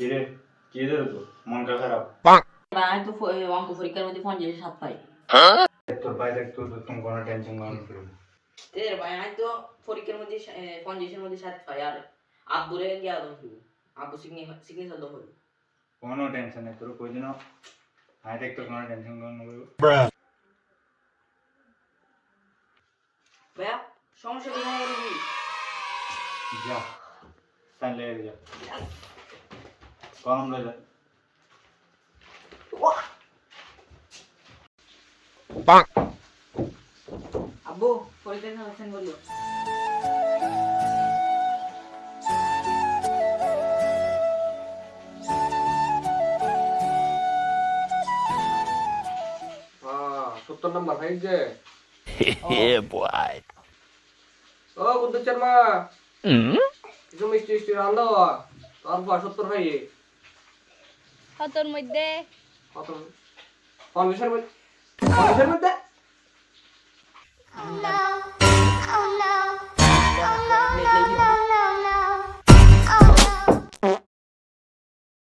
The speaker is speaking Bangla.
কি রে কি রে তো মনটা খারাপ? ভাই আমি তো অঙ্ক পরীক্ষার মধ্যে পঞ্চাশে সাত পাই। তোর ভাই দেখ তোর তুমি কোনো টেনশন করো না তে ভাই আমি তো পরীক্ষার মধ্যে এ, পঞ্চাশের মধ্যে সাত পাই আর আব্বুরে গিয়া দম শুরু আব্বু সিগনেচার দম হইব। কোনো টেনশন নেই তোর কই দিন আই দেখ তোর কোনো টেনশন করো না ভাইয়া সমস্যা কি? যা তাহলে যা। কম লয়ে যা আব্বু পরীক্ষার কালেকশন করল সত্তর নম্বর ভাই যে. ও বুদ্ধ শর্মা কিছু মিষ্টি মিষ্টি রান্ধা তারপর সত্তর ভাই। কতর মধ্যে। পঞ্চাশের মধ্যে?